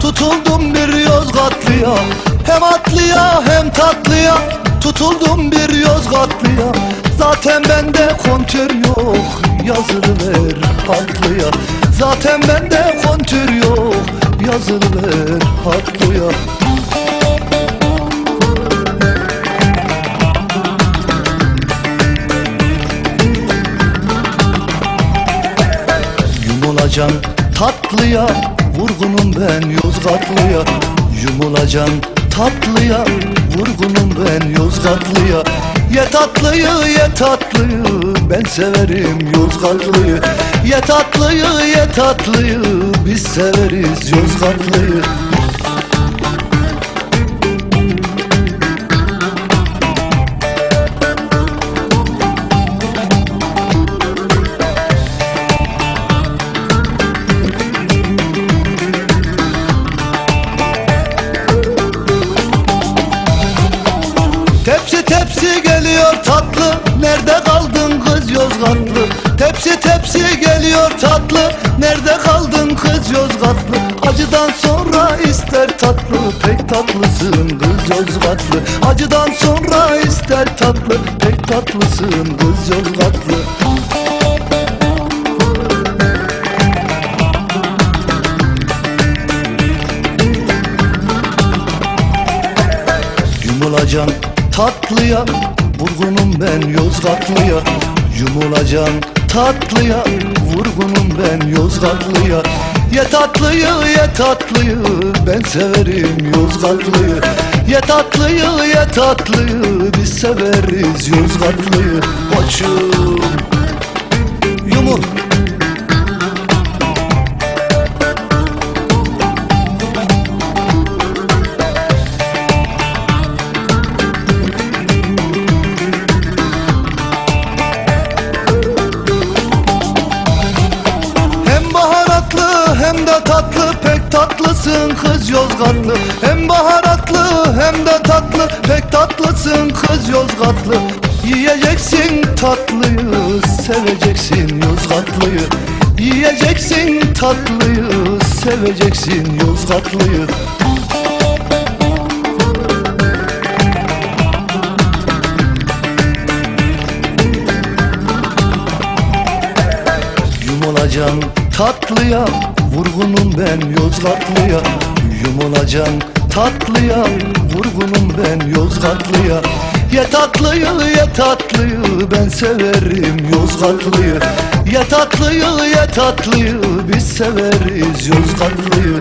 Tutuldum bir Yozgatlıya. Hem atlıya hem tatlıya Tutuldum bir Yozgatlıya. Zaten bende kontör yok Yazılıver haklıya Zaten bende kontör yok Yazılıver haklıya Yumulacan tatlıya Vurgunum ben Yozgatlıya. Yumulacan tatlıya Vurgunum ben Yozgatlıya. Ye tatlıyı ye tatlıyı Ben severim Yozgatlıyı. Ye tatlıyı ye tatlıyı Biz severiz Yozgatlıyı Tepsi tepsi geliyor tatlı. Nerede kaldın kız Yozgatlı? Acıdan sonra ister tatlı. Pek tatlısın kız Yozgatlı. Acıdan sonra ister tatlı. Pek tatlısın kız Yozgatlı. Yumulacan tatlıya Vurgunum ben Yozgatlıya. Yumulacan tatlıya Vurgunum ben Yozgatlıya. Ye tatlıyı ye tatlıyı Ben severim Yozgatlıyı. Ye tatlıyı ye tatlıyı Biz severiz Yozgatlıyı. Koçum pek tatlısın kız Yozgatlı. Hem baharatlı hem de tatlı. Pek tatlısın kız Yozgatlı. Yiyeceksin tatlıyı seveceksin Yozgatlıyı. Yiyeceksin tatlıyı seveceksin Yozgatlıyı. Yumulacan tatlıya Vurgunum ben Yozgatlıya Yumulacan tatlıya. Vurgunum ben Yozgatlıya Ye tatlıyı ye tatlıyı Ben severim Yozgatlıyı. Ye tatlıyı ye tatlıyı Biz severiz Yozgatlıyı